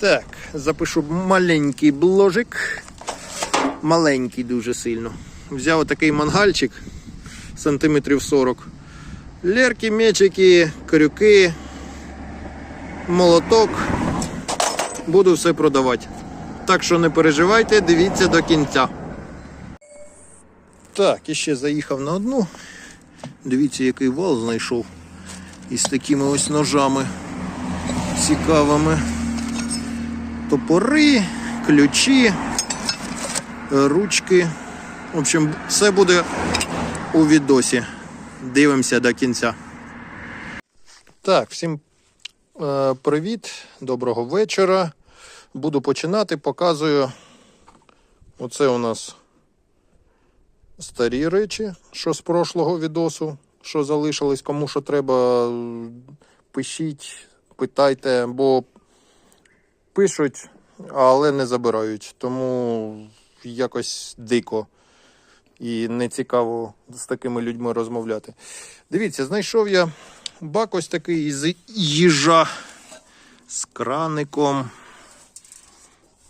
Так, запишу маленький бложик. Маленький дуже сильно. Взяв такий мангальчик сантиметрів 40. Лерки, мечики, крюки, молоток. Буду все продавати. Так що не переживайте, дивіться до кінця. Так, і ще заїхав на одну. Дивіться, який вал знайшов. Із такими ось ножами цікавими. Топори, ключі, ручки. В общем, все буде у відосі. Дивимося до кінця. Так, всім е, привіт, доброго вечора. Буду починати. Показую. Оце у нас старі речі, що з прошлого відосу, що залишились, кому що треба, пишіть, питайте, бо пишуть, але не забирають. Тому якось дико і не цікаво з такими людьми розмовляти. Дивіться, знайшов я бак ось такий із їжа з краником.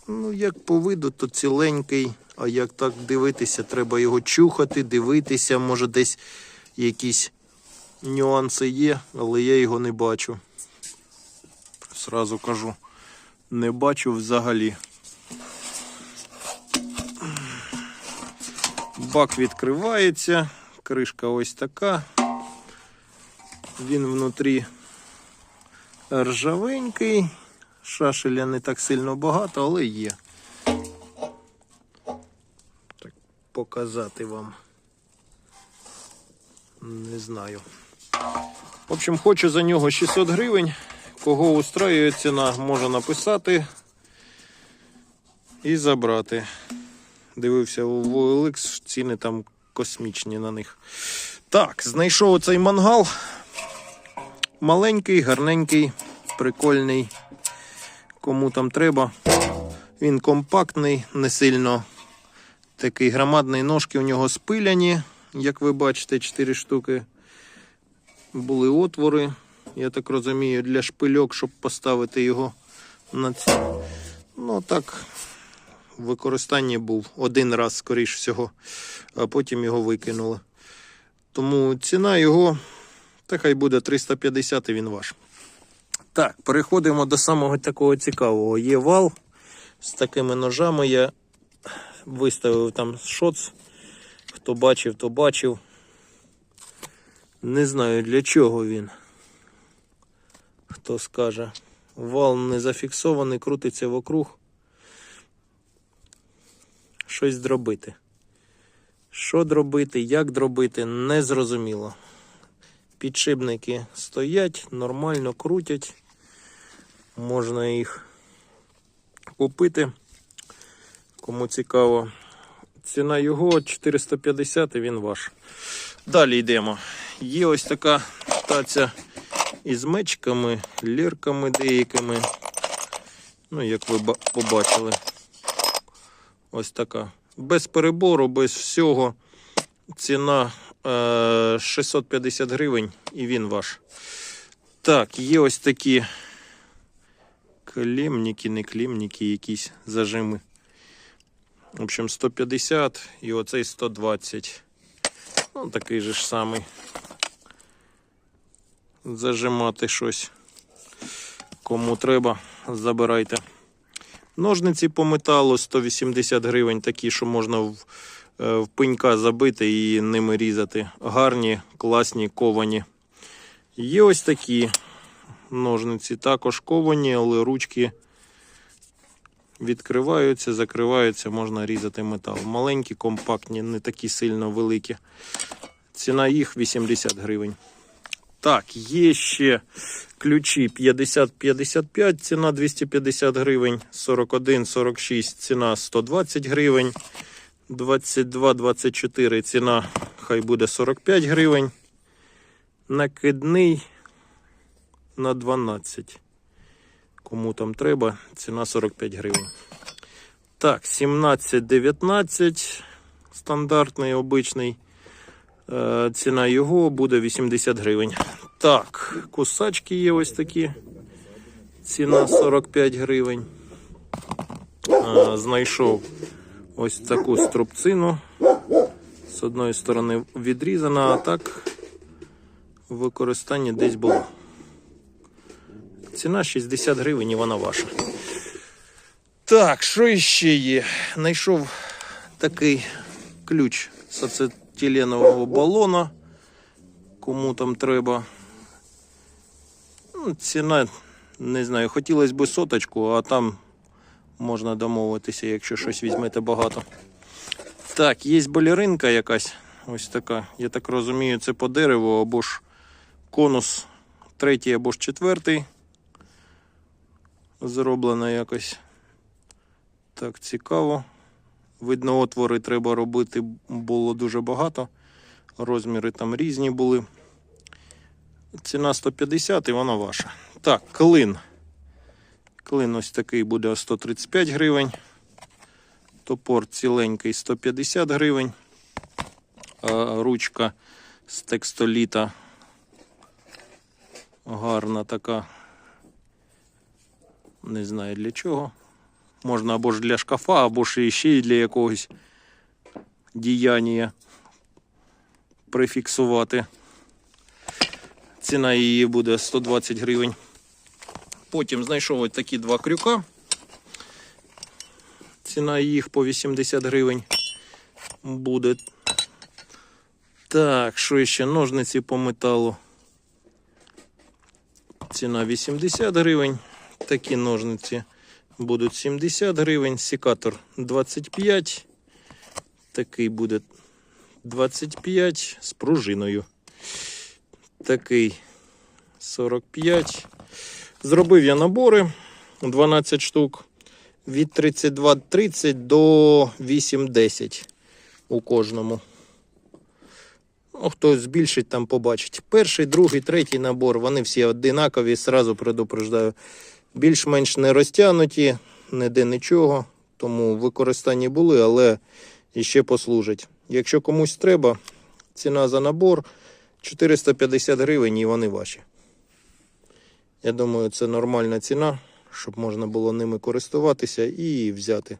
Ну, як по виду, то ціленький, а як так дивитися, треба його чухати, дивитися, може десь якісь нюанси є, але я його не бачу. Сразу кажу, не бачу взагалі. Бак відкривається, кришка ось така. Він внутрі ржавенький. Шашеля не так сильно багато, але є. Так, показати вам. Не знаю. В общем, хочу за нього 600 гривень. Кого устраює ціна, може написати і забрати. Дивився у OLX, ціни там космічні на них. Так, знайшов оцей мангал. Маленький, гарненький, прикольний. Кому там треба. Він компактний, не сильно такий громадний. Ножки у нього спиляні, як ви бачите, 4 штуки. Були отвори, я так розумію, для шпильок, щоб поставити його на ці. Ну так, в використанні був один раз, скоріш всього, а потім його викинули. Тому ціна його, та хай буде 350 і він ваш. Так, переходимо до самого такого цікавого. Є вал з такими ножами. Я виставив там шоц. Хто бачив, то бачив. Не знаю для чого він. Хто скаже. Вал не зафіксований, крутиться вокруг. Щось дробити. Що дробити, як дробити, не зрозуміло. Підшипники стоять, нормально крутять. Можна їх купити. Кому цікаво. Ціна його 450 і він ваш. Далі йдемо. Є ось така таця із мечками, лірками деякими. Ну, як ви побачили. Ось така. Без перебору, без всього. Ціна е, 650 гривень і він ваш. Так, є ось такі клемники, не клемники, якісь зажими. В общем, 150 і оцей 120. Ну, такий же ж самий. Зажимати щось. Кому треба, забирайте. Ножниці по металу 180 гривень, такі, що можна в, е, в пенька забити і ними різати. Гарні, класні, ковані. Є ось такі ножниці, також ковані, але ручки відкриваються, закриваються, можна різати метал. Маленькі, компактні, не такі сильно великі. Ціна їх 80 гривень. Так, є ще ключі 50-55, ціна 250 гривень, 41-46, ціна 120 гривень, 22-24 ціна хай буде 45 гривень. Накидний на 12. Кому там треба, ціна 45 гривень. Так, 17-19, стандартний, обичний. Е, Ціна його буде 80 гривень. Так, кусачки є ось такі. Ціна 45 гривень. е, знайшов ось таку струбцину. З одної сторони відрізана, а так в використанні десь було. Ціна 60 гривень і вона ваша. Так, що іще є? Знайшов такий ключ з ацетиленового балона. Кому там треба. Ну, ціна, не знаю, хотілося б соточку, а там можна домовитися, якщо щось візьмете багато. Так, є балеринка якась. Ось така. Я так розумію, це по дереву або ж конус третій або ж четвертий. Зроблена якось так цікаво. Видно, отвори треба робити було дуже багато. Розміри там різні були. Ціна 150 і вона ваша. Так, клин. Клин ось такий буде 135 гривень. Топор ціленький 150 гривень. А ручка з текстоліта. Гарна така. Не знаю для чого. Можна або ж для шкафа, або ж ще й для якогось діяння прифіксувати. Ціна її буде 120 гривень. Потім знайшов ось такі два крюка. Ціна їх по 80 гривень буде. Так, що ще? Ножниці по металу. Ціна 80 гривень. Такі ножниці будуть 70 гривень. Секатор 25. Такий буде 25 з пружиною. Такий 45. Зробив я набори 12 штук від 32,30 до 8,10 у кожному. Ну, хто збільшить, там побачить. Перший, другий, третій набор, вони всі одинакові, сразу предупреждаю. Більш-менш не розтягнуті, ніде нічого, тому в використанні були, але іще послужать. Якщо комусь треба, ціна за набор 450 гривень і вони ваші. Я думаю, це нормальна ціна, щоб можна було ними користуватися і взяти.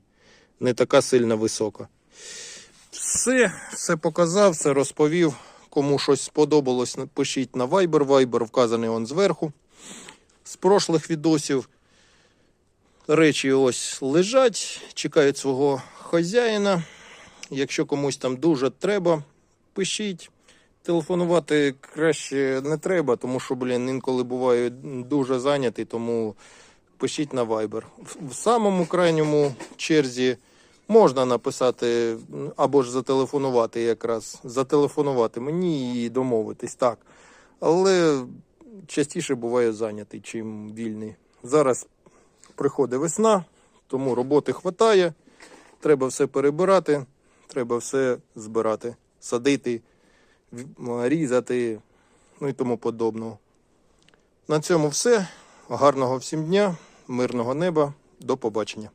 Не така сильно висока. Все, все показав, все розповів. Кому щось сподобалось, пишіть на Viber. Viber вказаний он зверху. З прошлих відосів. Речі ось лежать, чекають свого хазяїна. Якщо комусь там дуже треба, пишіть. Телефонувати краще не треба, тому що, блін, інколи буваю дуже зайнятий, тому пишіть на Viber. В- самому крайньому черзі можна написати або ж зателефонувати якраз. Зателефонувати мені і домовитись, так. Але частіше буває зайнятий, чим вільний. Зараз приходить весна, тому роботи хватає. Треба все перебирати, треба все збирати, садити, різати, ну і тому подобного. На цьому все. Гарного всім дня, мирного неба. До побачення.